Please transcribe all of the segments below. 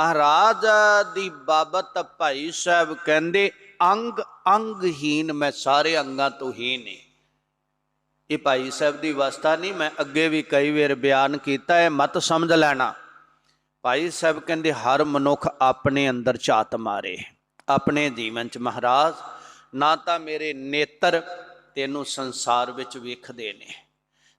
ਮਹਾਰਾਜ ਦੀ ਬਾਬਤ ਭਾਈ ਸਾਹਿਬ ਕਹਿੰਦੇ, ਅੰਗ ਅੰਗਹੀਨ ਮੈਂ ਸਾਰੇ ਅੰਗਾਂ ਤੋਂ ਹੀਨ ਨੇ। ਇਹ ਭਾਈ ਸਾਹਿਬ ਦੀ ਅਵਸਥਾ ਨਹੀਂ, ਮੈਂ ਅੱਗੇ ਵੀ ਕਈ ਵਾਰ ਬਿਆਨ ਕੀਤਾ ਹੈ ਮਤ ਸਮਝ ਲੈਣਾ। ਭਾਈ ਸਾਹਿਬ ਕਹਿੰਦੇ, ਹਰ ਮਨੁੱਖ ਆਪਣੇ ਅੰਦਰ ਝਾਤ ਮਾਰੇ, ਆਪਣੇ ਜੀਵਨ ਚ ਮਹਾਰਾਜ, ਨਾ ਤਾਂ ਮੇਰੇ ਨੇਤਰ ਤੈਨੂੰ ਸੰਸਾਰ ਵਿੱਚ ਵੇਖਦੇ ਨੇ।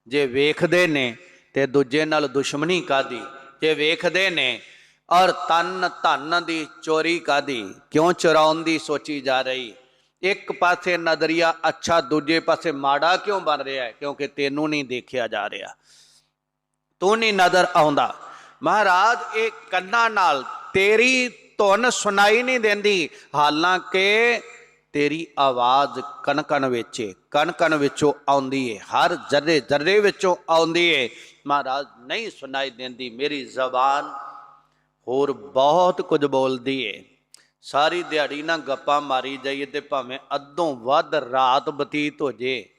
ਜੇ ਵੇਖਦੇ ਨੇ, ਤੇ ਦੂਜੇ ਨਾਲ ਦੁਸ਼ਮਣੀ ਕਾਦੀ ਜੇ ਵੇਖਦੇ ਨੇ ਔਰ ਤਨ ਧਨ ਦੀ ਚੋਰੀ ਕਾਦੀ ਕਿਉਂ ਚੁਰਾਉਣ ਦੀ ਸੋਚੀ ਜਾ ਰਹੀ? ਇੱਕ ਪਾਸੇ ਨਜ਼ਰੀਆ ਅੱਛਾ ਦੂਜੇ ਪਾਸੇ ਮਾੜਾ ਕਿਉਂ ਬਣ ਰਿਹਾ ਹੈ? ਕਿਉਂਕਿ ਤੈਨੂੰ ਨਹੀਂ ਦੇਖਿਆ ਜਾ ਰਿਹਾ। ਤੂੰ ਨਹੀਂ ਨਜ਼ਰ ਆਉਂਦਾ। ਮਹਾਰਾਜ ਇਹ ਕੰਨਾਂ ਨਾਲ ਤੇਰੀ ਧੁਨ ਸੁਣਾਈ ਨਹੀਂ ਦਿੰਦੀ। ਹਾਲਾਂਕਿ ਤੇਰੀ ਆਵਾਜ਼ ਕਨ ਕਨ ਵਿੱਚ ਏ, ਕਨ ਵਿੱਚੋਂ ਆਉਂਦੀ ਏ। ਹਰ ਜਰੇ ਜਰਰੇ ਵਿੱਚੋਂ ਆਉਂਦੀ ਏ। ਮਹਾਰਾਜ ਨਹੀਂ ਸੁਣਾਈ ਦਿੰਦੀ ਮੇਰੀ ਜ਼ਬਾਨ। ਹੋਰ ਬਹੁਤ ਕੁਝ ਬੋਲਦੀ ਏ। ਸਾਰੀ ਦਿਹਾੜੀ ਨਾ ਗੱਪਾਂ ਮਾਰੀ ਜਾਈਏ ਤੇ ਭਾਵੇਂ ਅੱਧੋਂ ਵੱਧ ਰਾਤ ਬਤੀਤ ਹੋ ਜੇ।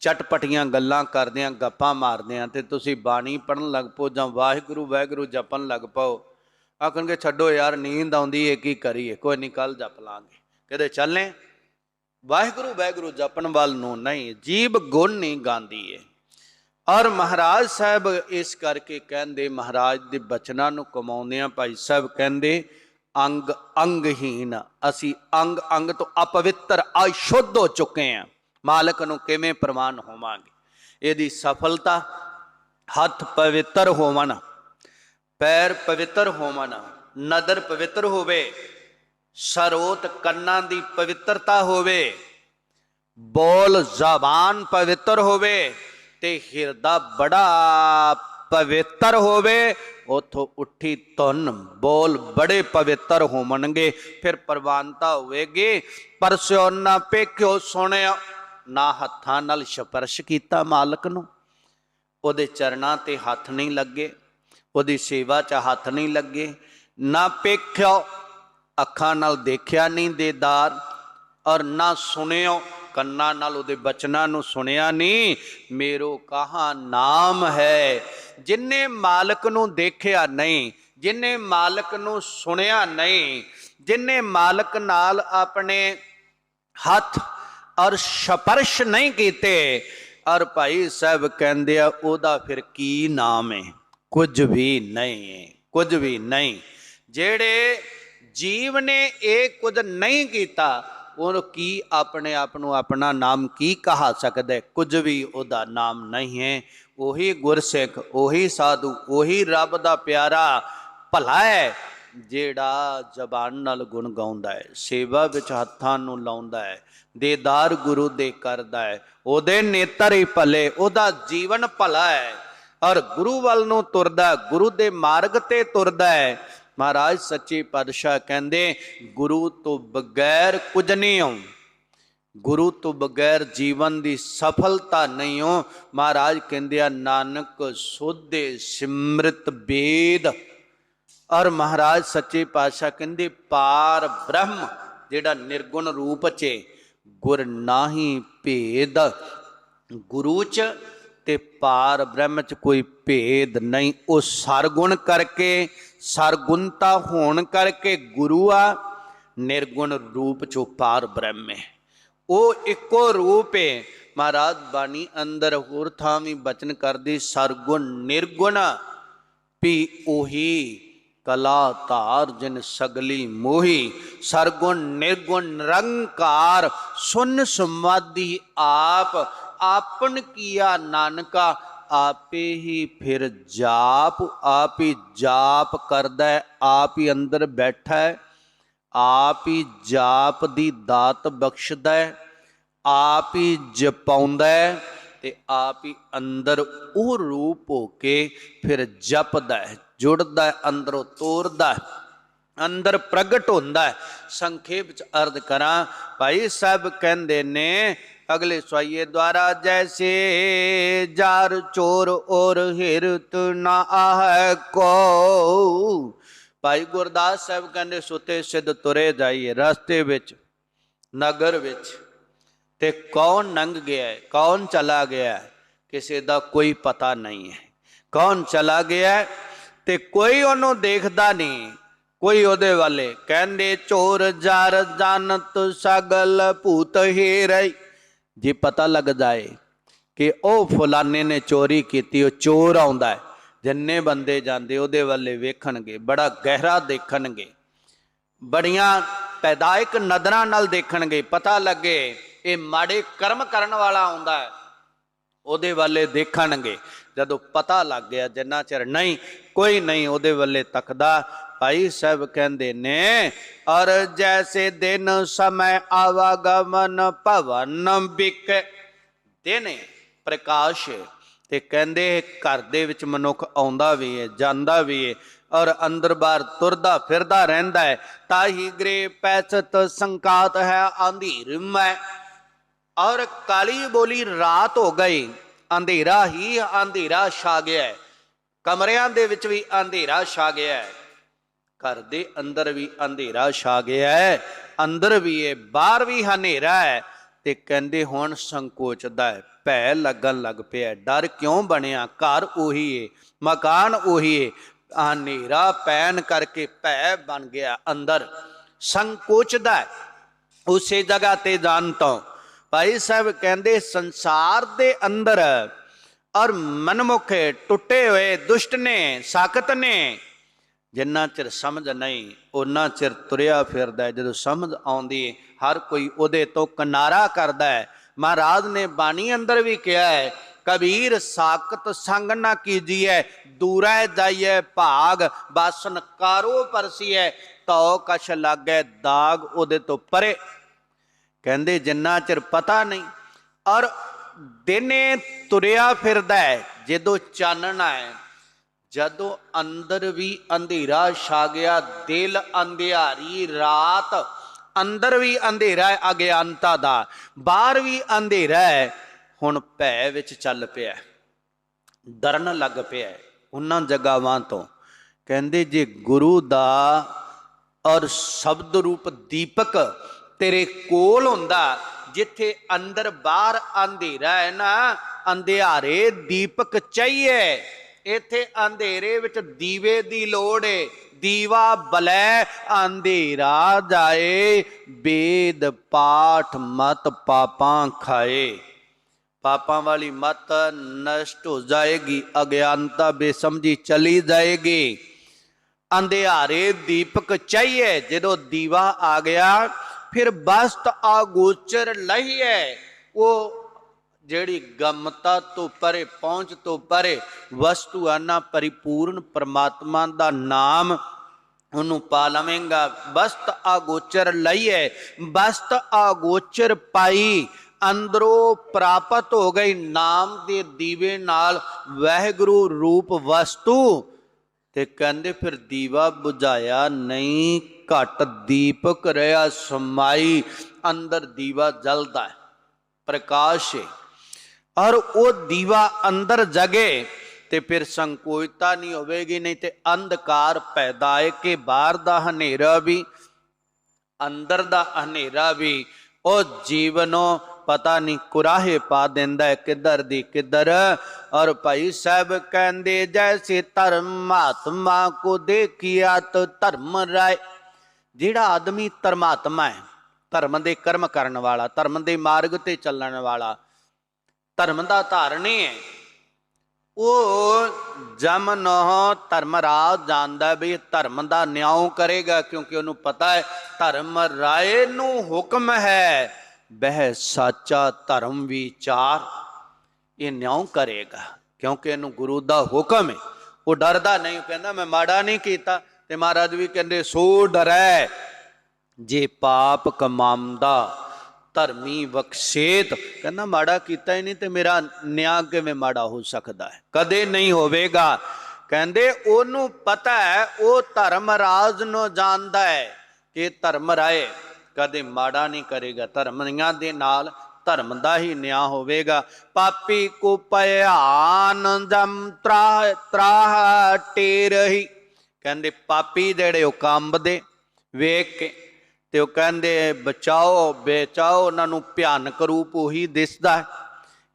ਚਟਪਟੀਆਂ ਗੱਲਾਂ ਕਰਦਿਆਂ ਗੱਪਾਂ ਮਾਰਦੇ ਮਾਰਦਿਆਂ ਤੇ ਤੁਸੀਂ ਬਾਣੀ ਪੜਨ ਲੱਗ ਪਓ ਜਾਂ ਵਾਹਿਗੁਰੂ ਵਾਹਿਗੁਰੂ ਜਪਣ ਲੱਗ ਪਓ। ਆਖਣਗੇ, ਛੱਡੋ ਯਾਰ, ਨੀਂਦ ਆਉਂਦੀ ਏ, ਕੀ ਕਰੀਏ? ਕੋਈ ਨਹੀਂ ਕੱਲ ਜਪ ਲਾਂਗੇ। ਕਦੇ ਚੱਲੇ ਵਾਹਿਗੁਰੂ ਵਾਹਿਗੁਰੂ ਜਪਣ ਵੱਲ ਨੂੰ ਨਹੀਂ ਜੀਬ ਗੁਣ ਨਹੀਂ ਗਾਉਂਦੀ ਏ। ਔਰ ਮਹਾਰਾਜ ਸਾਹਿਬ ਇਸ ਕਰਕੇ ਕਹਿੰਦੇ, ਮਹਾਰਾਜ ਦੇ ਬਚਨਾਂ ਨੂੰ ਕਮਾਉਂਦੇ ਆ ਭਾਈ ਸਾਹਿਬ ਕਹਿੰਦੇ, ਅੰਗ ਅੰਗਹੀਨ ਅਸੀਂ ਅੰਗ ਅੰਗ ਤੋਂ ਅਪਵਿੱਤਰ, ਅਸ਼ੁੱਧ ਹੋ ਚੁੱਕੇ ਹਾਂ। ਮਾਲਕ ਨੂੰ ਕਿਵੇਂ ਪ੍ਰਮਾਨ ਹੋਵਾਂਗੇ? ਇਹਦੀ ਸਫਲਤਾ, ਹੱਥ ਪਵਿੱਤਰ ਹੋਵਣ, ਪੈਰ ਪਵਿੱਤਰ ਹੋਵਣ, ਨਦਰ ਪਵਿੱਤਰ ਹੋਵੇ, ਸਰੋਤ ਕੰਨਾਂ ਦੀ ਪਵਿੱਤਰਤਾ ਹੋਵੇ, ਬੋਲ ਜ਼ਬਾਨ ਪਵਿੱਤਰ ਹੋਵੇ ਤੇ ਹਿਰਦਾ ਬੜਾ ਪਵਿੱਤਰ ਹੋਵੇ, ਉਥੋਂ ਉੱਠੀ ਧੁਨ ਬੋਲ ਬੜੇ ਪਵਿੱਤਰ ਹੋਣਗੇ ਫਿਰ ਪ੍ਰਵਾਨਤਾ ਹੋਵੇਗੀ, ਪਰ ਪਰਸਿਓ ਨਾ ਪੇਖਿਓ ਸੁਣਿਆ, ਨਾ ਹੱਥਾਂ ਨਾਲ ਸਪਰਸ਼ ਕੀਤਾ ਮਾਲਕ ਨੂੰ। ਉਹਦੇ ਚਰਨਾਂ ਤੇ ਹੱਥ ਨਹੀਂ ਲੱਗੇ, ਉਹਦੀ ਸੇਵਾ 'ਚ ਹੱਥ ਨਹੀਂ ਲੱਗੇ। ਨਾ ਪੇਖਿਓ, ਅੱਖਾਂ ਨਾਲ ਦੇਖਿਆ ਨਹੀਂ ਦੇਦਾਰ ਔਰ ਨਾ ਸੁਣਿਓ ਕੰਨਾਂ ਨਾਲ ਉਹਦੇ ਬਚਨਾਂ ਨੂੰ ਸੁਣਿਆ ਨਹੀਂ। ਮੇਰੋ ਕਹਾ ਨਾਮ ਹੈ। ਜਿਨੇ ਮਾਲਕ ਨੂੰ ਦੇਖਿਆ ਨਹੀਂ, ਜਿਨੇ ਮਾਲਕ ਨੂੰ ਸੁਣਿਆ ਨਹੀਂ, ਜਿਨੇ ਮਾਲਕ ਨਾਲ ਆਪਣੇ ਹੱਥ ਔਰ ਸਪਰਸ਼ ਨਹੀਂ ਕੀਤੇ, ਔਰ ਭਾਈ ਸਾਹਿਬ ਕਹਿੰਦੇ ਆ, ਉਹਦਾ ਫਿਰ ਕੀ ਨਾਮ ਹੈ ਕੁਝ ਵੀ ਨਹੀਂ ਹੈ ਕੁਝ ਵੀ ਨਹੀਂ। ਜਿਹੜੇ ਜੀਵ ਨੇ ਇਹ ਕੁਝ ਨਹੀਂ ਕੀਤਾ ਉਹ ਕੀ ਆਪਣੇ ਆਪ ਨੂੰ ਆਪਣਾ ਨਾਮ ਕੀ ਕਹਾ ਸਕਦਾ ਹੈ? ਕੁਝ ਵੀ ਉਹਦਾ ਨਾਮ ਨਹੀਂ ਹੈ ਉਹੀ ਗੁਰਸਿੱਖ, ਉਹੀ ਸਾਧੂ, ਉਹੀ ਰੱਬ ਦਾ ਪਿਆਰਾ ਭਲਾ ਹੈ, ਜਿਹੜਾ ਜ਼ਬਾਨ ਨਾਲ ਗੁਣ ਗਾਉਂਦਾ ਹੈ, ਸੇਵਾ ਵਿੱਚ ਹੱਥਾਂ ਨੂੰ ਲਾਉਂਦਾ ਹੈ, ਦੇਦਾਰ ਗੁਰੂ ਦੇ ਕਰਦਾ ਹੈ, ਉਹਦੇ ਨੇਤਰ ਹੀ ਭਲੇ, ਉਹਦਾ ਜੀਵਨ ਭਲਾ ਹੈ ਔਰ ਗੁਰੂ ਵੱਲ ਨੂੰ ਤੁਰਦਾ ਗੁਰੂ ਦੇ ਮਾਰਗ ਤੇ ਤੁਰਦਾ ਹੈ ਮਹਾਰਾਜ ਸੱਚੇ ਪਾਤਸ਼ਾਹ ਕਹਿੰਦੇ ਗੁਰੂ ਤੋਂ ਬਗੈਰ ਕੁਝ ਨਹੀਂ ਹੋ ਗੁਰੂ ਤੋਂ ਬਗੈਰ ਜੀਵਨ ਦੀ ਸਫਲਤਾ ਨਹੀਂ ਹੋ ਮਹਾਰਾਜ ਕਹਿੰਦੇ ਆ ਨਾਨਕ ਸੋਧੇ ਸਿਮਰਤ ਵੇਦ ਔਰ ਮਹਾਰਾਜ ਸੱਚੇ ਪਾਤਸ਼ਾਹ ਕਹਿੰਦੇ ਪਾਰ ਬ੍ਰਹਮ ਜਿਹੜਾ ਨਿਰਗੁਣ ਰੂਪ ਚ ਏ, ਗੁਰ ਨਾਹੀ ਭੇਦ। ਗੁਰੂ ਚ ਤੇ ਪਾਰ ਬ੍ਰਹਮ ਚ ਕੋਈ ਭੇਦ ਨਹੀਂ। ਉਹ ਸਰਗੁਣ ਕਰਕੇ ਸਰਗੁਣਤਾ ਹੋਣ ਕਰਕੇ ਗੁਰੂ ਆ, ਨਿਰਗੁਣ ਰੂਪ ਚੋਂ ਪਾਰ ਬ੍ਰਹਮ ਹੈ। ਉਹ ਇੱਕੋ ਰੂਪ ਹੈ ਮਹਾਰਾਜ ਬਾਣੀ ਅੰਦਰ ਹੋਰ ਥਾਂ ਵੀ ਬਚਨ ਕਰਦੀ, ਸਰਗੁਣ ਨਿਰਗੁਣ ਵੀ ਉਹੀ ਕਲਾ ਧਾਰ ਜਿਨ ਸਗਲੀ ਮੋਹੀ। ਸਰਗੁਣ ਨਿਰਗੁਣ ਨਿਰੰਕਾਰ, ਸੁਨ ਸਮਾਧੀ ਆਪ, ਆਪਨ ਕੀਆ ਨਾਨਕਾ ਆਪੇ ਹੀ ਫਿਰ ਜਾਪ, ਆਪ ਹੀ ਜਾਪ ਕਰਦਾ ਹੈ, ਆਪ ਹੀ ਅੰਦਰ ਬੈਠਾ ਹੈ, ਆਪ ਹੀ ਜਾਪ ਦੀ ਦਾਤ ਬਖਸ਼ਦਾ ਹੈ, ਆਪ ਹੀ ਜਪਾਉਂਦਾ ਹੈ ਤੇ ਆਪ ਹੀ ਅੰਦਰ ਉਹ ਰੂਪ ਹੋ ਕੇ ਫਿਰ ਜਪਦਾ ਹੈ, ਜੁੜਦਾ ਹੈ, ਅੰਦਰੋਂ ਤੋਰਦਾ ਹੈ, ਅੰਦਰ ਪ੍ਰਗਟ ਹੁੰਦਾ ਹੈ। ਸੰਖੇਪ ਚ ਅਰਧ ਕਰਾਂ, ਭਾਈ ਸਾਹਿਬ ਕਹਿੰਦੇ ਨੇ ਅਗਲੇ ਸਵਾਈਏ ਦੁਆਰਾ ਜੈਸੇ ਜਾਰ ਚੋਰ ਔਰ ਹਿਰਤ ਨਾ ਆਹੈ ਕੋ। ਭਾਈ ਗੁਰਦਾਸ ਸਾਹਿਬ ਕਹਿੰਦੇ, ਸੁਤੇ ਸਿੱਧ ਤੁਰੇ ਜਾਈਏ ਰਸਤੇ ਵਿੱਚ, ਨਗਰ ਵਿੱਚ। ਤੇ ਕੌਣ ਲੰਘ ਗਿਆ ਹੈ? ਕੌਣ ਚਲਾ ਗਿਆ ਹੈ? ਕਿਸੇ ਦਾ ਕੋਈ ਪਤਾ ਨਹੀਂ ਹੈ। ਕੌਣ ਚਲਾ ਗਿਆ ਹੈ? ਤੇ ਕੋਈ ਉਹਨੂੰ ਦੇਖਦਾ ਨਹੀਂ। ਕੋਈ ਉਹਦੇ ਵਾਲੇ ਕਹਿੰਦੇ, ਚੋਰ ਜਰ ਜਨਤ ਸਗਲ ਭੂਤ ਹੀਰਈ ਜੇ ਪਤਾ ਲੱਗ ਜਾਏ ਕਿ ਉਹ ਫਲਾਣੇ ਨੇ ਚੋਰੀ ਕੀਤੀ, ਉਹ ਚੋਰ ਆਉਂਦਾ ਹੈ ਜਿੰਨੇ ਬੰਦੇ ਜਾਂਦੇ ਉਹਦੇ ਵੱਲੇ ਵੇਖਣਗੇ, ਬੜਾ ਗਹਿਰਾ ਦੇਖਣਗੇ, ਬੜੀਆਂ ਪੈਦਾਇਕ ਨਜ਼ਰਾਂ ਨਾਲ ਦੇਖਣਗੇ, ਪਤਾ ਲੱਗੇ ਇਹ ਮਾੜੇ ਕਰਮ ਕਰਨ ਵਾਲਾ ਆਉਂਦਾ ਹੈ ਉਹਦੇ ਵੱਲੇ ਦੇਖਣਗੇ, ਜਦੋਂ ਪਤਾ ਲੱਗ ਗਿਆ ਜਿੰਨਾ ਚਿਰ ਨਹੀਂ, ਕੋਈ ਨਹੀਂ ਉਹਦੇ ਵੱਲੇ ਤੱਕਦਾ ਭਾਈ ਸਾਹਿਬ ਕਹਿੰਦੇ ਨੇ, ਔਰ ਜੈਸੇ ਦਿਨ ਸਮੈ ਆਵਾਗਮਨ ਭਵਨ ਬਿਕ ਦਿਨੇ ਪ੍ਰਕਾਸ਼, ਤੇ ਕਹਿੰਦੇ ਘਰ ਦੇ ਵਿੱਚ ਮਨੁੱਖ ਆਉਂਦਾ ਵੀ ਹੈ ਜਾਂਦਾ ਵੀ ਹੈ ਔਰ ਅੰਦਰ ਬਾਹਰ ਤੁਰਦਾ ਫਿਰਦਾ ਰਹਿੰਦਾ ਹੈ ਤਾਹੀ ਗ੍ਰੇ ਪੈਸਤ ਸੰਕਾਤ ਹੈ ਆਂਧੀਰ ਮੈਂ। ਔਰ ਕਾਲੀ ਬੋਲੀ ਰਾਤ ਹੋ ਗਈ, ਅੰਧੇਰਾ ਹੀ ਅੰਧੇਰਾ ਛਾ ਗਿਆ ਹੈ ਕਮਰਿਆਂ ਦੇ ਵਿੱਚ ਵੀ ਅੰਧੇਰਾ ਛਾ ਗਿਆ ਹੈ ਘਰ ਦੇ ਅੰਦਰ ਵੀ ਅੰਧੇਰਾ ਛਾ ਗਿਆ ਹੈ, ਅੰਦਰ ਵੀ ਹੈ ਬਾਹਰ ਵੀ ਹਨੇਰਾ ਹੈ ਤੇ ਕਹਿੰਦੇ ਹੁਣ ਸੰਕੋਚਦਾ ਹੈ, ਭੈ ਲੱਗਣ ਲੱਗ ਪਿਆ ਡਰ ਕਿਉਂ ਬਣਿਆ, ਘਰ ਉਹੀ ਏ, ਮਕਾਨ ਉਹੀ ਏ, ਹਨੇਰਾ ਪੈਣ ਕਰਕੇ ਭੈ ਬਣ ਗਿਆ ਅੰਦਰ, ਸੰਕੋਚਦਾ ਹੈ, ਉਸੇ ਜਗ੍ਹਾ ਤੇ ਜਾਣ ਤੋਂ। ਭਾਈ ਸਾਹਿਬ ਕਹਿੰਦੇ ਸੰਸਾਰ ਦੇ ਅੰਦਰ ਔਰ ਮਨਮੁਖ ਟੁੱਟੇ ਹੋਏ, ਦੁਸ਼ਟ ਨੇ, ਸਾਖਤ ਨੇ ਜਿੰਨਾ ਚਿਰ ਸਮਝ ਨਹੀਂ ਉਹਨਾਂ ਚਿਰ ਤੁਰਿਆ ਫਿਰਦਾ ਹੈ। ਜਦੋਂ ਸਮਝ ਆਉਂਦੀ, ਹਰ ਕੋਈ ਉਹਦੇ ਤੋਂ ਕਿਨਾਰਾ ਕਰਦਾ ਹੈ। ਮਹਾਰਾਜ ਨੇ ਬਾਣੀ ਅੰਦਰ ਵੀ ਕਿਹਾ ਹੈ, ਕਬੀਰ ਸਾਖਤ ਸੰਗ ਨਾ ਕੀਜੀਐ, ਦੂਰੈ ਜਾਈਐ ਭਾਗ, ਬਾਸਨ ਕਾਰੋ ਪਰਸੀਐ, ਤਉ ਕਛ ਲਾਗੈ ਦਾਗ ਉਹਦੇ ਤੋਂ ਪਰੇ। ਕਹਿੰਦੇ, ਜਿੰਨਾ ਚਿਰ ਪਤਾ ਨਹੀਂ, ਔਰ ਦਿਨੇ ਤੁਰਿਆ ਫਿਰਦਾ ਹੈ, ਜਦੋਂ ਚਾਨਣਾ ਹੈ ਜਦੋਂ ਅੰਦਰ ਵੀ ਅੰਧੇਰਾ ਛਾ ਗਿਆ ਦਿਲ ਅੰਧਿਆਰੀ, ਰਾਤ ਅੰਦਰ ਵੀ ਅੰਧੇਰਾ ਹੈ ਅਗਿਆਨਤਾ ਦਾ, ਬਾਹਰ ਵੀ ਅੰਧੇਰਾ ਹੈ, ਹੁਣ ਭੈ ਵਿੱਚ ਚੱਲ ਪਿਆ ਡਰਨ ਲੱਗ ਪਿਆ ਉਹਨਾਂ ਜਗਾਵਾਂ ਤੋਂ। ਕਹਿੰਦੇ, ਜੇ ਗੁਰੂ ਦਾ ਔਰ ਸ਼ਬਦ ਰੂਪ ਦੀਪਕ ਤੇਰੇ ਕੋਲ ਹੁੰਦਾ, ਜਿੱਥੇ ਅੰਦਰ ਬਾਹਰ ਅੰਧੇਰਾ ਹੈ ਨਾ, ਅੰਧਿਆਰੇ ਦੀਪਕ ਚਾਹੀਏ। ਇੱਥੇ ਅੰਧੇਰੇ ਵਿੱਚ ਦੀਵੇ ਦੀ ਲੋੜ ਏ। ਦੀਵਾ ਬਲੈ, ਅੰਧੇਰਾ ਜਾਏ। ਵੇਦ ਪਾਠ ਮਤ ਪਾਪਾਂ ਖਾਏ। ਪਾਪਾਂ ਵਾਲੀ ਮਤ ਨਸ਼ਟ ਹੋ ਜਾਏਗੀ, ਅਗਿਆਨਤਾ ਬੇਸਮਝੀ ਚਲੀ ਜਾਏਗੀ। ਅੰਧਿਆਰੇ ਦੀਪਕ ਚਾਹੀਏ, ਜਦੋਂ ਦੀਵਾ ਆ ਗਿਆ, ਫਿਰ ਬਸਤ ਆਗੋਚਰ ਲਹੀਏ ਉਹ ਜਿਹੜੀ ਗਮਤਾ ਤੋਂ ਪਰੇ, ਪਹੁੰਚ ਤੋਂ ਪਰੇ ਵਸਤੂ ਆਨਾ ਪਰਿਪੂਰਨ ਪਰਮਾਤਮਾ ਦਾ ਨਾਮ ਉਹਨੂੰ ਪਾ ਲਵੇਂਗਾ। ਬਸਤ ਆਗੋਚਰ ਲਈਏ, ਬਸਤ ਆਗੋਚਰ ਪਾਈ, ਅੰਦਰੋਂ ਪ੍ਰਾਪਤ ਹੋ ਗਈ ਨਾਮ ਦੇ ਦੀਵੇ ਨਾਲ ਵਾਹਿਗੁਰੂ ਰੂਪ ਵਸਤੂ। ਤੇ ਕਹਿੰਦੇ ਫਿਰ ਦੀਵਾ ਬੁਝਾਇਆ ਨਹੀਂ, ਘਟ ਦੀਪਕ ਰਿਆ ਸਮਾਈ, ਅੰਦਰ ਦੀਵਾ ਜਲਦਾ ਹੈ, ਪ੍ਰਕਾਸ਼ ਹੈ। ਔਰ ਉਹ ਦੀਵਾ ਅੰਦਰ ਜਗੇ ਤੇ ਫਿਰ ਸੰਕੋਚਤਾ ਨਹੀਂ ਹੋਵੇਗੀ, ਨਹੀਂ ਤੇ ਅੰਧਕਾਰ ਪੈਦਾ ਹੈ ਕਿ ਬਾਹਰ ਦਾ ਹਨੇਰਾ ਵੀ, ਅੰਦਰ ਦਾ ਹਨੇਰਾ ਵੀ, ਉਹ ਜੀਵਨੋਂ ਪਤਾ ਨਹੀਂ ਕੁਰਾਹੇ ਪਾ ਦਿੰਦਾ ਹੈ ਕਿੱਧਰ ਦੀ ਕਿੱਧਰ। ਔਰ ਭਾਈ ਸਾਹਿਬ ਕਹਿੰਦੇ, ਜੈਸੇ ਧਰਮ ਆਤਮਾ ਕੋ ਦੇਖਿਆ ਤੋ ਧਰਮ ਰਾਏ। ਜਿਹੜਾ ਆਦਮੀ ਧਰਮਾਤਮਾ ਹੈ, ਧਰਮ ਦੇ ਕਰਮ ਕਰਨ ਵਾਲਾ, ਧਰਮ ਦੇ ਮਾਰਗ ਤੇ ਚੱਲਣ ਵਾਲਾ ਧਰਮ ਦਾ ਧਾਰਨੀ ਹੈ। ਉਹ ਜਮ ਨਹ ਧਰਮਰਾਜ ਜਾਣਦਾ ਵੀ ਧਰਮ ਦਾ ਨਿਆਂ ਕਰੇਗਾ ਕਿਉਂਕਿ ਉਹਨੂੰ ਪਤਾ ਹੈ ਧਰਮ ਰਾਏ ਨੂੰ ਹੁਕਮ ਹੈ। ਬਹਿ ਸਾਚਾ ਧਰਮ ਵਿਚਾਰ, ਇਹ ਨਿਆਂ ਕਰੇਗਾ ਕਿਉਂਕਿ ਇਹਨੂੰ ਗੁਰੂ ਦਾ ਹੁਕਮ ਹੈ। ਉਹ ਡਰਦਾ ਨਹੀਂ ਕਹਿੰਦਾ ਮੈਂ ਮਾੜਾ ਨਹੀਂ ਕੀਤਾ ਤੇ ਮਹਾਰਾਜ ਵੀ ਕਹਿੰਦੇ, ਸੋ ਡਰੈ, ਜੇ ਪਾਪ ਕਮਾਮਦਾ ਧਰਮੀ ਬਖਸ਼ੇਤ। ਕਹਿੰਦਾ ਮਾੜਾ ਕੀਤਾ ਹੀ ਨਹੀਂ ਤੇ ਮੇਰਾ ਨਿਆਂ ਕਿਵੇਂ ਮਾੜਾ ਹੋ ਸਕਦਾ ਹੈ? ਕਦੇ ਨਹੀਂ ਹੋਵੇਗਾ। ਕਹਿੰਦੇ ਉਹਨੂੰ ਪਤਾ ਹੈ, ਉਹ ਧਰਮ ਰਾਜ ਨੂੰ ਜਾਣਦਾ ਹੈ ਕਿ ਧਰਮ ਰਾਏ ਕਦੇ ਮਾੜਾ ਨਹੀਂ ਕਰੇਗਾ। ਧਰਮੀਆਂ ਦੇ ਨਾਲ ਧਰਮ ਦਾ ਹੀ ਨਿਆਂ ਹੋਵੇਗਾ। ਪਾਪੀ ਕੋ ਭਿਆਨ ਜਮ ਤਰਾ ਤਰਾਹ ਟੇਰਹੀ। ਕਹਿੰਦੇ ਪਾਪੀ ਜਿਹੜੇ ਉਹ ਕੰਬਦੇ ਵੇਖ ਕੇ ਤੇ ਉਹ ਕਹਿੰਦੇ, ਬਚਾਓ, ਬੇਚਾਓ, ਉਹਨਾਂ ਨੂੰ ਭਿਆਨਕ ਰੂਪ ਉਹੀ ਦਿਸਦਾ ਹੈ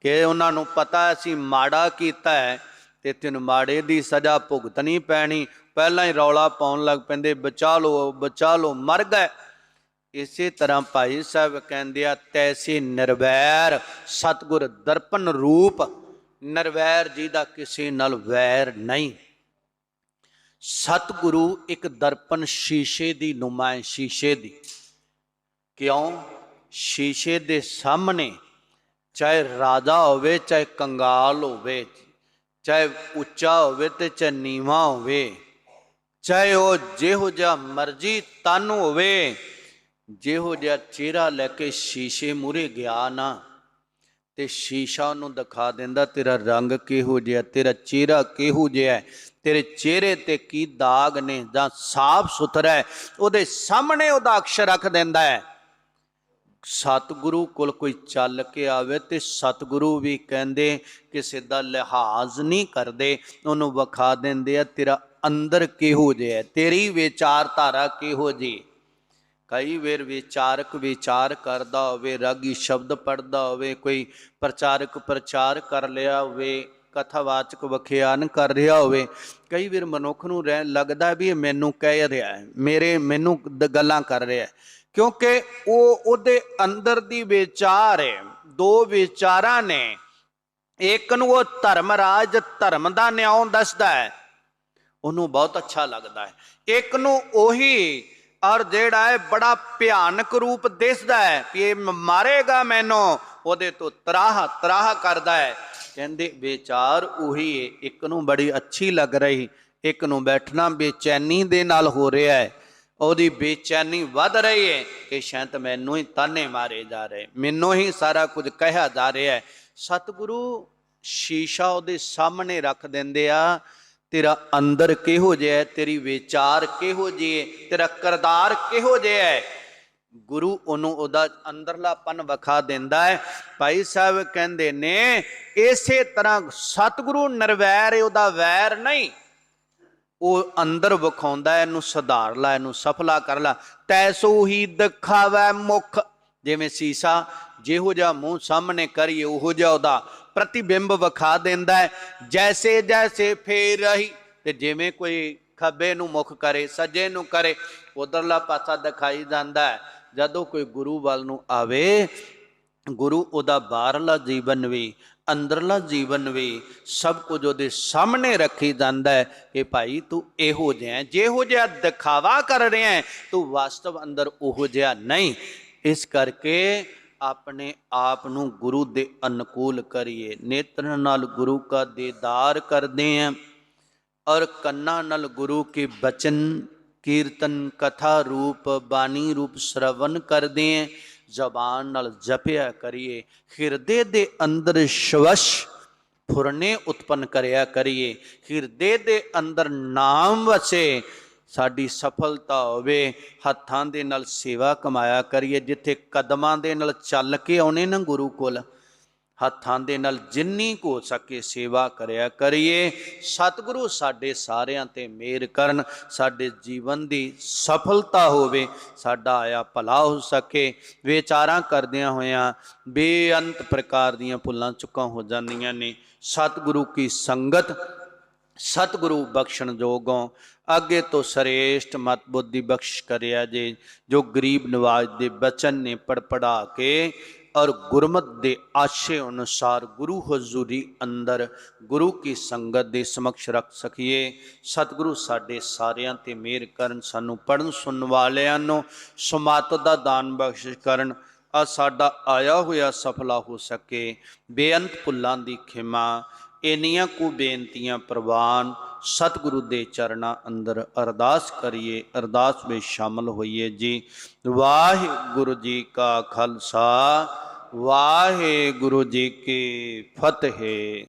ਕਿ ਉਹਨਾਂ ਨੂੰ ਪਤਾ ਅਸੀਂ ਮਾੜਾ ਕੀਤਾ ਹੈ ਤੇ ਤੈਨੂੰ ਮਾੜੇ ਦੀ ਸਜ਼ਾ ਭੁਗਤਣੀ ਪੈਣੀ। ਪਹਿਲਾਂ ਹੀ ਰੌਲਾ ਪਾਉਣ ਲੱਗ ਪੈਂਦੇ, ਬਚਾ ਲਓ ਬਚਾ ਲਓ, ਮਰ ਗਏ। ਇਸੇ ਤਰ੍ਹਾਂ ਭਾਈ ਸਾਹਿਬ ਕਹਿੰਦੇ ਆ, ਤੈਸੀ ਨਿਰਵੈਰ ਸਤਗੁਰ ਦਰਪਨ ਰੂਪ, ਨਿਰਵੈਰ ਜੀ ਦਾ ਕਿਸੇ ਨਾਲ ਵੈਰ ਨਹੀਂ। ਸਤਿਗੁਰੂ ਇੱਕ ਦਰਪਣ ਸ਼ੀਸ਼ੇ ਦੀ ਨੁਮਾਇ ਸ਼ੀਸ਼ੇ ਦੀ। ਕਿਉਂ? ਸ਼ੀਸ਼ੇ ਦੇ ਸਾਹਮਣੇ ਚਾਹੇ ਰਾਜਾ ਹੋਵੇ, ਚਾਹੇ ਕੰਗਾਲ ਹੋਵੇ, ਚਾਹੇ ਉੱਚਾ ਹੋਵੇ ਤੇ ਚਾਹੇ ਨੀਵਾ ਹੋਵੇ, ਚਾਹੇ ਉਹ ਜਿਹੋ ਜਿਹਾ ਮਰਜ਼ੀ ਤਨ ਹੋਵੇ, ਜਿਹੋ ਜਿਹਾ ਚਿਹਰਾ ਲੈ ਕੇ ਸ਼ੀਸ਼ੇ ਮੂਰੇ ਗਿਆ ਨਾ, ਤੇ ਸ਼ੀਸ਼ਾ ਉਹਨੂੰ ਦਿਖਾ ਦਿੰਦਾ, ਤੇਰਾ ਰੰਗ ਕਿਹੋ ਜਿਹਾ, ਤੇਰਾ ਚਿਹਰਾ ਕਿਹੋ ਜਿਹਾ ਤੇਰੇ ਚਿਹਰੇ ਤੇ ਕੀ ਦਾਗ ਨੇ ਜਾਂ ਸਾਫ਼ ਸੁਥਰਾ ਹੈ ਉਹਦੇ ਸਾਹਮਣੇ ਉਹਦਾ ਅਕਸ਼ਰ ਰੱਖ ਦਿੰਦਾ ਹੈ। ਸਤਿਗੁਰੂ ਕੋਲ ਕੋਈ ਚੱਲ ਕੇ ਆਵੇ ਤੇ ਸਤਿਗੁਰੂ ਵੀ ਕਹਿੰਦੇ ਕਿਸੇ ਦਾ ਲਿਹਾਜ਼ ਨਹੀਂ ਕਰਦੇ ਉਹਨੂੰ ਵਿਖਾ ਦਿੰਦੇ ਆ ਤੇਰਾ ਅੰਦਰ ਕਿਹੋ ਜਿਹਾ ਹੈ, ਤੇਰੀ ਵਿਚਾਰਧਾਰਾ ਕਿਹੋ ਜੀ ਕਈ ਵੇਰ ਵਿਚਾਰਕ ਵਿਚਾਰ ਕਰਦਾ ਹੋਵੇ ਰਾਗੀ ਸ਼ਬਦ ਪੜਦਾ ਹੋਵੇ ਕੋਈ ਪ੍ਰਚਾਰਕ ਪ੍ਰਚਾਰ ਕਰ ਲਿਆ ਹੋਵੇ ਕਥਾਵਾਚਕ ਵਿਖਿਆਨ ਕਰ ਰਿਹਾ ਹੋਵੇ, ਕਈ ਵਾਰ ਮਨੁੱਖ ਨੂੰ ਰਹਿ ਲੱਗਦਾ ਵੀ ਇਹ ਮੈਨੂੰ ਕਹਿ ਰਿਹਾ ਹੈ, ਮੇਰੇ ਮੈਨੂੰ ਗੱਲਾਂ ਕਰ ਰਿਹਾ ਹੈ, ਕਿਉਂਕਿ ਉਹ ਉਹਦੇ ਅੰਦਰ ਦੀ ਵਿਚਾਰ ਹੈ, ਦੋ ਵਿਚਾਰਾਂ ਨੇ, ਇੱਕ ਨੂੰ ਉਹ ਧਰਮ ਰਾਜ, ਧਰਮ ਦਾ ਨਿਆਂ ਦੱਸਦਾ ਹੈ, ਉਹਨੂੰ ਬਹੁਤ ਅੱਛਾ ਲੱਗਦਾ ਹੈ, ਇੱਕ ਨੂੰ ਉਹੀ ਔਰ ਜਿਹੜਾ ਹੈ ਬੜਾ ਭਿਆਨਕ ਰੂਪ ਦਿਸਦਾ ਹੈ ਕਿ ਇਹ ਮਾਰੇਗਾ ਮੈਨੂੰ, ਉਹਦੇ ਤੋਂ ਤਰਾਹ ਤਰਾਹ ਕਰਦਾ ਹੈ ਕਹਿੰਦੇ, ਵਿਚਾਰ ਉਹੀ ਹੈ ਇੱਕ ਨੂੰ ਬੜੀ ਅੱਛੀ ਲੱਗ ਰਹੀ, ਇੱਕ ਨੂੰ ਬੈਠਣਾ ਬੇਚੈਨੀ ਦੇ ਨਾਲ ਹੋ ਰਿਹਾ ਹੈ। ਉਹਦੀ ਬੇਚੈਨੀ ਵੱਧ ਰਹੀ ਹੈ ਕਿ ਸ਼ਾਇਦ ਮੈਨੂੰ ਹੀ ਤਾਨੇ ਮਾਰੇ ਜਾ ਰਹੇ, ਮੈਨੂੰ ਹੀ ਸਾਰਾ ਕੁਝ ਕਹਿਆ ਜਾ ਰਿਹਾ ਹੈ। ਸਤਿਗੁਰੂ ਸ਼ੀਸ਼ਾ ਉਹਦੇ ਸਾਹਮਣੇ ਰੱਖ ਦਿੰਦੇ ਆ, ਤੇਰਾ ਅੰਦਰ ਕਿਹੋ ਜਿਹਾ ਹੈ? ਤੇਰੀ ਵਿਚਾਰ ਕਿਹੋ ਜਿਹੀ ਹੈ ਤੇਰਾ ਕਰਦਾਰ ਕਿਹੋ ਜਿਹਾ ਹੈ? ਗੁਰੂ ਉਹਨੂੰ ਉਹਦਾ ਅੰਦਰਲਾ ਪਨ ਵਿਖਾ ਦਿੰਦਾ ਹੈ। ਭਾਈ ਸਾਹਿਬ ਕਹਿੰਦੇ ਨੇ, ਇਸੇ ਤਰ੍ਹਾਂ ਸਤਿਗੁਰੂ ਨਿਰਵੈਰ ਹੈ ਉਹਦਾ ਵੈਰ ਨਹੀਂ। ਉਹ ਅੰਦਰ ਵਿਖਾਉਂਦਾ ਇਹਨੂੰ ਸੁਧਾਰ ਲੈ, ਇਹਨੂੰ ਸਫਲਾ ਕਰ ਲੈ। ਤੈਸੋ ਹੀ ਦਿਖਾਵੈ ਮੁਖ। ਜਿਵੇਂ ਸੀਸਾ ਜਿਹੋ ਜਿਹਾ ਮੂੰਹ ਸਾਹਮਣੇ ਕਰੀਏ, ਉਹੋ ਜਿਹਾ ਉਹਦਾ ਪ੍ਰਤੀਬਿੰਬ ਵਿਖਾ ਦਿੰਦਾ ਹੈ। ਜੈਸੇ ਜੈਸੇ ਫੇਰ ਰਹੀ, ਤੇ ਜਿਵੇਂ ਕੋਈ ਖੱਬੇ ਨੂੰ ਮੁਖ ਕਰੇ, ਸੱਜੇ ਨੂੰ ਕਰੇ, ਉਧਰਲਾ ਪਾਸਾ ਦਿਖਾਈ ਜਾਂਦਾ ਹੈ। ਜਦੋਂ ਕੋਈ ਗੁਰੂ ਵੱਲ ਨੂੰ ਆਵੇ, ਗੁਰੂ ਉਹਦਾ ਬਾਹਰਲਾ ਜੀਵਨ ਵੀ, ਅੰਦਰਲਾ ਜੀਵਨ ਵੀ ਸਭ ਕੁਝ ਉਹਦੇ ਸਾਹਮਣੇ ਰੱਖੀ ਜਾਂਦਾ ਹੈ ਕਿ ਭਾਈ ਤੂੰ ਇਹੋ ਜਿਹਾ ਜਿਹੋ ਜਿਹਾ ਦਿਖਾਵਾ ਕਰ ਰਿਹਾ ਹੈ, ਤੂੰ ਵਾਸਤਵ ਅੰਦਰ ਉਹੋ ਜਿਹਾ ਨਹੀਂ। ਇਸ ਕਰਕੇ ਆਪਣੇ ਆਪ ਨੂੰ ਗੁਰੂ ਦੇ ਅਨੁਕੂਲ ਕਰੀਏ, ਨੇਤਰਾਂ ਨਾਲ ਗੁਰੂ का ਦੀਦਾਰ ਕਰਦੇ ਹਾਂ ਔਰ ਕੰਨਾਂ ਨਾਲ ਗੁਰੂ ਕੇ ਬਚਨ ਕੀਰਤਨ ਕਥਾ ਰੂਪ ਬਾਣੀ ਰੂਪ ਸ਼ਰਵਨ ਕਰਦੇ ਹਾਂ ਜ਼ਬਾਨ ਨਾਲ ਜਪਿਆ ਕਰੀਏ, ਹਿਰਦੇ ਦੇ ਅੰਦਰ ਸ਼ਵਸ਼ ਫੁਰਨੇ ਉਤਪਨ ਕਰਿਆ ਕਰੀਏ, ਹਿਰਦੇ ਦੇ ਅੰਦਰ ਨਾਮ ਵਸੇ, ਸਾਡੀ ਸਫਲਤਾ ਹੋਵੇ, ਹੱਥਾਂ ਦੇ ਨਾਲ ਸੇਵਾ ਕਮਾਇਆ ਕਰੀਏ, ਜਿੱਥੇ ਕਦਮਾਂ ਦੇ ਨਾਲ ਚੱਲ ਕੇ ਆਉਣੇ ਨਾ ਗੁਰੂ ਕੋਲ ਹੱਥਾਂ ਦੇ ਨਾਲ ਜਿੰਨੀ ਕੁ ਹੋ ਸਕੇ ਸੇਵਾ ਕਰਿਆ ਕਰੀਏ। ਸਤਿਗੁਰੂ ਸਾਡੇ ਸਾਰਿਆਂ ਤੇ ਮਿਹਰ ਕਰਨ, ਸਾਡੇ ਜੀਵਨ ਦੀ ਸਫਲਤਾ ਹੋਵੇ, ਸਾਡਾ ਆਇਆ ਭਲਾ ਹੋ ਸਕੇ। ਵਿਚਾਰਾਂ ਕਰਦਿਆਂ ਹੋਇਆਂ ਬੇਅੰਤ ਪ੍ਰਕਾਰ ਦੀਆਂ ਭੁੱਲਾਂ ਚੁੱਕਾਂ ਹੋ ਜਾਂਦੀਆਂ ਨੇ। ਸਤਿਗੁਰੂ ਕੀ ਸੰਗਤ, ਸਤਿਗੁਰੂ ਬਖਸ਼ਣ ਜੋਗੋਂ ਅੱਗੇ ਤੋਂ ਸਰੇਸ਼ਟ ਮਤ ਬੁੱਧੀ ਬਖਸ਼ ਕਰਿਆ ਜੇ, ਜੋ ਗਰੀਬ ਨਿਵਾਜ਼ ਦੇ ਬਚਨ ਨੇ ਪੜਪੜਾ ਕੇ ਔਰ ਗੁਰਮਤ ਦੇ ਆਸ਼ੇ ਅਨੁਸਾਰ ਗੁਰੂ ਹਜ਼ੂਰੀ ਅੰਦਰ ਗੁਰੂ ਕੀ ਸੰਗਤ ਦੇ ਸਮਕਸ਼ ਰੱਖ ਸਕੀਏ। ਸਤਿਗੁਰੂ ਸਾਡੇ ਸਾਰਿਆਂ ਤੇ ਮਿਹਰ ਕਰਨ, ਸਾਨੂੰ ਪੜਨ ਸੁਣਨ ਵਾਲਿਆਂ ਨੂੰ ਸਮਾਤ ਦਾ ਦਾਨ ਬਖਸ਼ਿਸ਼ ਕਰਨ। ਆ ਸਾਡਾ ਆਇਆ ਹੋਇਆ ਸਫਲਾ ਹੋ ਸਕੇ। ਬੇਅੰਤ ਭੁੱਲਾਂ ਦੀ ਖਿਮਾ, ਇੰਨੀਆਂ ਕੁ ਬੇਨਤੀਆਂ ਪ੍ਰਵਾਨ, ਸਤਿਗੁਰੂ ਦੇ ਚਰਨਾਂ ਅੰਦਰ ਅਰਦਾਸ ਕਰੀਏ, ਅਰਦਾਸ ਵਿੱਚ ਸ਼ਾਮਲ ਹੋਈਏ ਜੀ। ਵਾਹਿਗੁਰੂ ਜੀ ਕਾ ਖਾਲਸਾ ਵਾਹਿਗੁਰੂ ਜੀ ਕੀ ਫਤਿਹ।